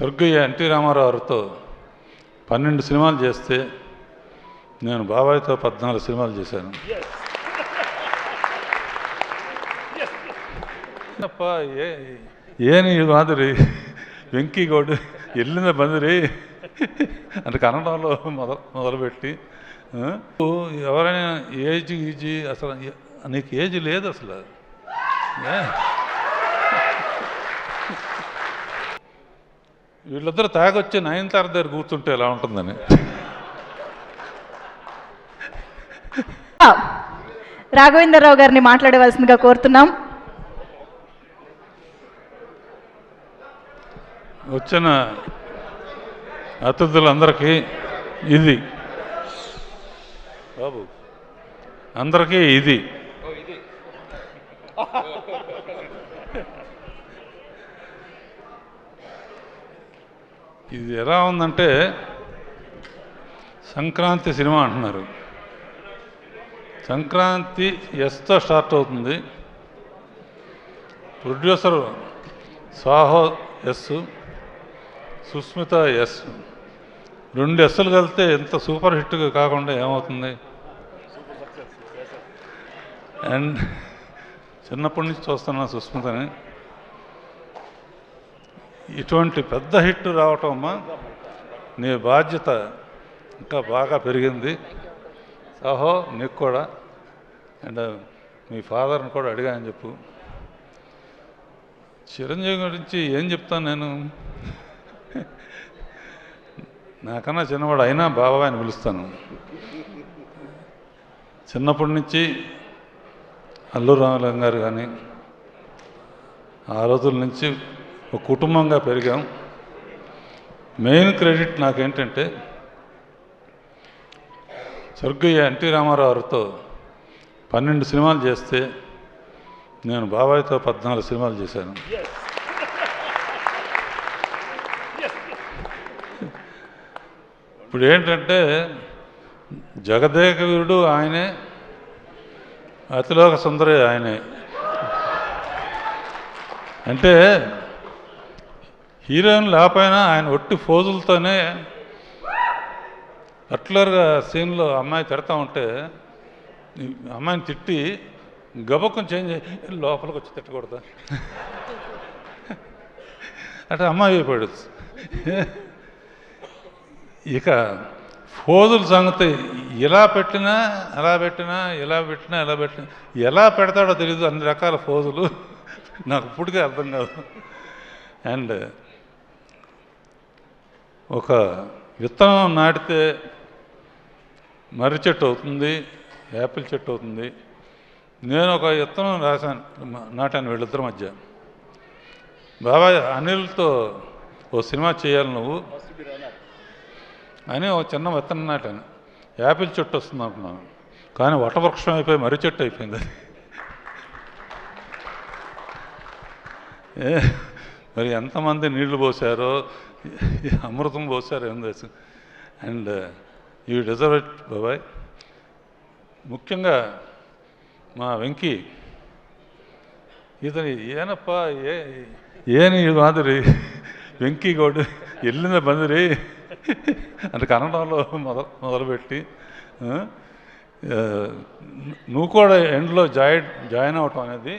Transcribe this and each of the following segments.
స్వర్గీయ ఎన్టీ రామారావుతో పన్నెండు సినిమాలు చేస్తే నేను బాబాయ్తో పద్నాలుగు సినిమాలు చేశాను. ఏ ఏని మాదిరి వెంకీ గౌడ్ వెళ్ళిన బందిరి అంటే కన్నడంలో మొదలు మొదలుపెట్టి ఎవరైనా ఏజ్ ఈజీ అసలు నీకు ఏజ్ లేదు అసలు. వీళ్ళిద్దరు తాగొచ్చి నయనతార దగ్గర కూర్చుంటే ఎలా ఉంటుందని. రాఘవేంద్రరావు గారిని మాట్లాడవలసిందిగా కోరుతున్నాం. వచ్చిన అతిథులందరికీ ఇది. బాబు అందరికీ ఇది. ఇది ఎలా ఉందంటే సంక్రాంతి సినిమా అంటున్నారు. సంక్రాంతి ఎస్తో స్టార్ట్ అవుతుంది. Producer Sahu S Sushmita S. రెండు ఎస్సులు కలిస్తే ఎంత సూపర్ హిట్ కాకుండా ఏమవుతుంది? అండ్ చిన్నప్పటి నుంచి చూస్తున్నా సుస్మితని. ఇటువంటి పెద్ద హిట్ రావటం అమ్మా నీ బాధ్యత ఇంకా బాగా పెరిగింది. సహో నీకు కూడా. అండ్ మీ ఫాదర్ని కూడా అడిగాను చెప్పు. చిరంజీవి గురించి ఏం చెప్తాను నేను? నాకన్నా చిన్నవాడు అయినా బాబాయ్ అని పిలుస్తాను. చిన్నప్పటి నుంచి అల్లు రామలింగ గారు కానీ ఆ రోజుల నుంచి ఒక కుటుంబంగా పెరిగాం. మెయిన్ క్రెడిట్ నాకేంటంటే స్వర్గీయ ఎన్టీ రామారావుతో పన్నెండు సినిమాలు చేస్తే నేను బాబాయ్తో పద్నాలుగు సినిమాలు చేశాను. ఇప్పుడు ఏంటంటే జగదేకవీరుడు ఆయనే అతిలోక సుందరి ఆయనే. అంటే హీరోయిన్ లేకపోయినా ఆయన ఒట్టి ఫోజులతోనే పర్టికులర్గా సీన్లో అమ్మాయి తిడతా ఉంటే అమ్మాయిని తిట్టి గబకం చేంజ్ అయ్యి లోపలికి వచ్చి తిట్టకూడదా. అంటే అమ్మాయి అయిపోయాడు. ఇక ఫోజుల సంగతి ఇలా పెట్టినా అలా పెట్టినా ఇలా పెట్టినా ఎలా పెట్టినా ఎలా పెడతాడో తెలియదు అన్ని రకాల ఫోజులు. నాకు ఇప్పటికే అర్థం కాదు. అండ్ ఒక విత్తనం నాటితే మర్రి చెట్టు అవుతుంది యాపిల్ చెట్టు అవుతుంది. నేను ఒక విత్తనం రాశాను నాటాను వీళ్ళిద్దరి మధ్య. బాబాయ్ అనిల్తో ఓ సినిమా చేయాలి నువ్వు అని ఒక చిన్న విత్తనం నాటాను. యాపిల్ చెట్టు వస్తుంది అంటున్నాను. కానీ వటవృక్షం అయిపోయి మర్రి చెట్టు అయిపోయింది అది. ఏ, మరి ఎంతమంది నీళ్ళు పోసారో అమృతం పోసారు ఏం తెలుసు and uh, you deserve it బాబాయ్. ముఖ్యంగా మా వెంకీ ఇతని ఏనప్ప ఏ ఏని మాదిరి వెంకీ గౌడ్ వెళ్ళిన బందిరి అంటే కన్నడంలో మొదలు మొదలుపెట్టి నువ్వు కూడా ఎండ్లో జాయి జాయిన్ అవటం అనేది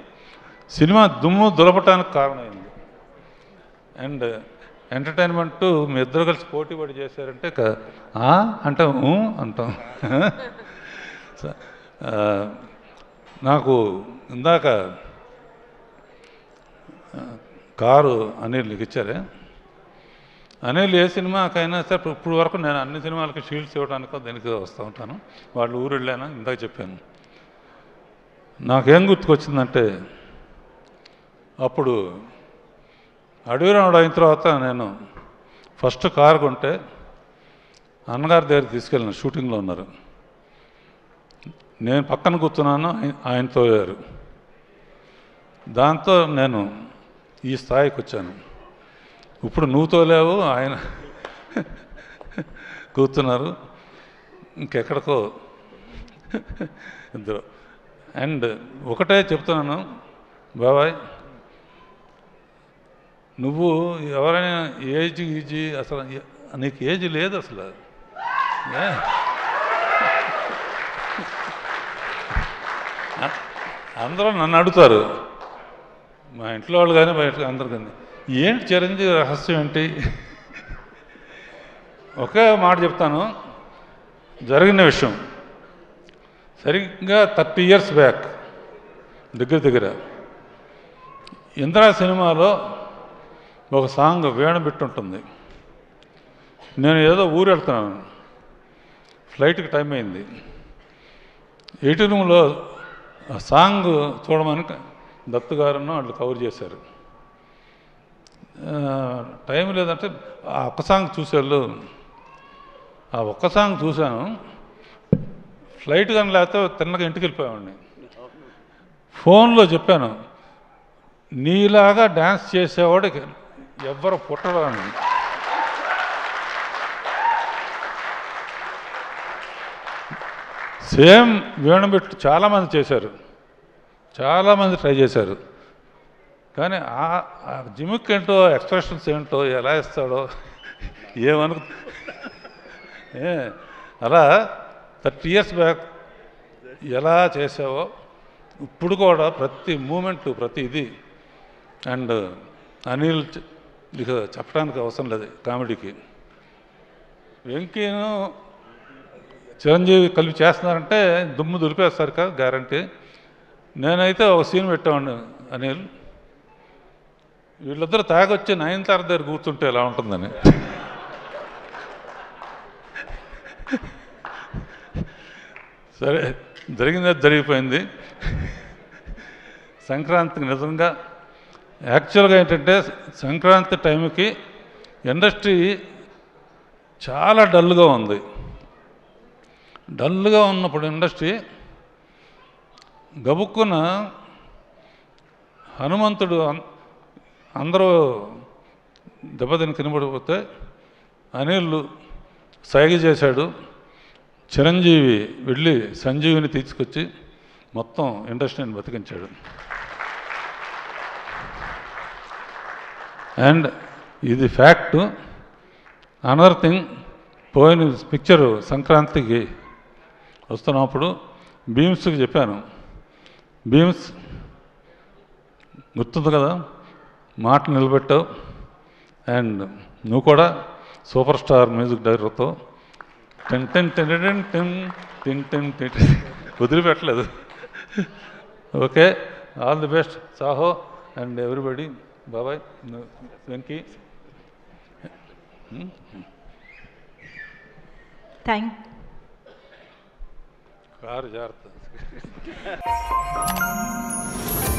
సినిమా దుమ్ము దులపటానికి కారణమైంది. అండ్ ఎంటర్టైన్మెంట్ మీ ఇద్దరు కలిసి పోటీ పడి చేశారంటే క- అంటాం అంటాం. నాకు ఇందాక కారు అనిల్ నీకు ఇచ్చారే. అనిల్ ఏ సినిమాకైనా సరే ఇప్పుడు- వరకు నేను అన్ని సినిమాలకి షీల్డ్స్ ఇవ్వడానికో దేనికి వస్తూ ఉంటాను. వాళ్ళు ఊరు వెళ్ళాను ఇందాక చెప్పాను. నాకేం గుర్తుకొచ్చిందంటే అప్పుడు అడవిరాముడు అయిన తర్వాత నేను ఫస్ట్ కారు కొంటే అన్నగారి దగ్గర తీసుకెళ్ళిన షూటింగ్లో ఉన్నారు. నేను పక్కన కూర్చున్నాను ఆయనతో ఆయన దాంతో నేను ఈ స్థాయికి వచ్చాను. ఇప్పుడు నువ్వు తోలేవు ఆయన కూర్చున్నారు. ఇంకెక్కడికో ఇద్దరు. అండ్ ఒకటే చెప్తున్నాను బాబాయ్ నువ్వు ఎవరైనా ఏజ్ ఈజీ అసలు నీకు ఏజ్ లేదు అసలు. అందరూ నన్ను అడుగుతారు. మా ఇంట్లో వాళ్ళు కానీ బయట అందరు కానీ ఏంటి చిరంజీవి రహస్యం ఏంటి? ఒకే మాట చెప్తాను. జరిగిన విషయం. సరిగ్గా థర్టీ ఇయర్స్ బ్యాక్ దగ్గర దగ్గర. ఇంద్రా సినిమాలో ఒక సాంగ్ వేణు ఉంటుంది నేను ఏదో ఊరు వెళ్తున్నాను. ఫ్లైట్కి టైం అయింది. ఎయిటీ రూమ్లో ఆ సాంగ్ చూడమని దత్తు గారును వాళ్ళు కవర్ చేశారు. టైం లేదంటే ఆ ఒక్క సాంగ్ చూసేళ్ళు ఆ ఒక్క సాంగ్ చూశాను. ఫ్లైట్ కానీ లేకపోతే తిన్నగా ఇంటికి వెళ్ళిపోయామండి ఫోన్లో చెప్పాను. నీలాగా డ్యాన్స్ చేసేవాడికి ఎవ్వరు పుట్టడు సేమ్ వేణుబెట్టు చాలామంది చేశారు. చాలామంది ట్రై చేశారు. కానీ ఆ ఆ జిమిక్ ఏంటో ఎక్స్ప్రెషన్స్ ఏంటో ఎలా ఇస్తాడో ఏమను ఏ అలా థర్టీ ఇయర్స్ బ్యాక్ ఎలా చేసావో ఇప్పుడు కూడా ప్రతి మూమెంట్ ప్రతి ఇది. అండ్ అనిల్ ఇక చెప్పడానికి అవసరం లేదు కామెడీకి. వెంకీను చిరంజీవి కలిపి చేస్తున్నారంటే దుమ్ము దులిపేస్తారు కదా గ్యారంటీ నేనైతే ఒక సీన్ పెట్టామండి అనిల్. వీళ్ళిద్దరు తాగొచ్చి నయనతార దగ్గర కూర్చుంటే ఎలా ఉంటుందని. సరే జరిగింది జరిగిపోయింది. సంక్రాంతికి నిజంగా యాక్చువల్గా ఏంటంటే సంక్రాంతి టైంకి ఇండస్ట్రీ చాలా డల్గా ఉంది. డల్గా ఉన్నప్పుడు ఇండస్ట్రీ గబుక్కున హనుమంతుడు అందరూ దెబ్బతిని కనబడిపోతే అనిల్ సైగ చేశాడు. చిరంజీవి వెళ్ళి సంజీవిని తీసుకొచ్చి మొత్తం ఇండస్ట్రీని బతికించాడు. అండ్ ఇది ఫ్యాక్ట్. అనదర్ థింగ్ పోయిన పిక్చరు సంక్రాంతికి వస్తున్నప్పుడు బీమ్స్కి చెప్పాను. బీమ్స్ గుర్తుంది కదా? మాట నిలబెట్టావు. అండ్ నువ్వు కూడా super star music డైరెక్టర్తో ten ten ten ten ten ten ten ten ten. వదిలిపెట్టలేదు. Okay. All the best. Sahu and everybody. Bye-bye. No. Thank you. Hmm? Thank. Car jarta.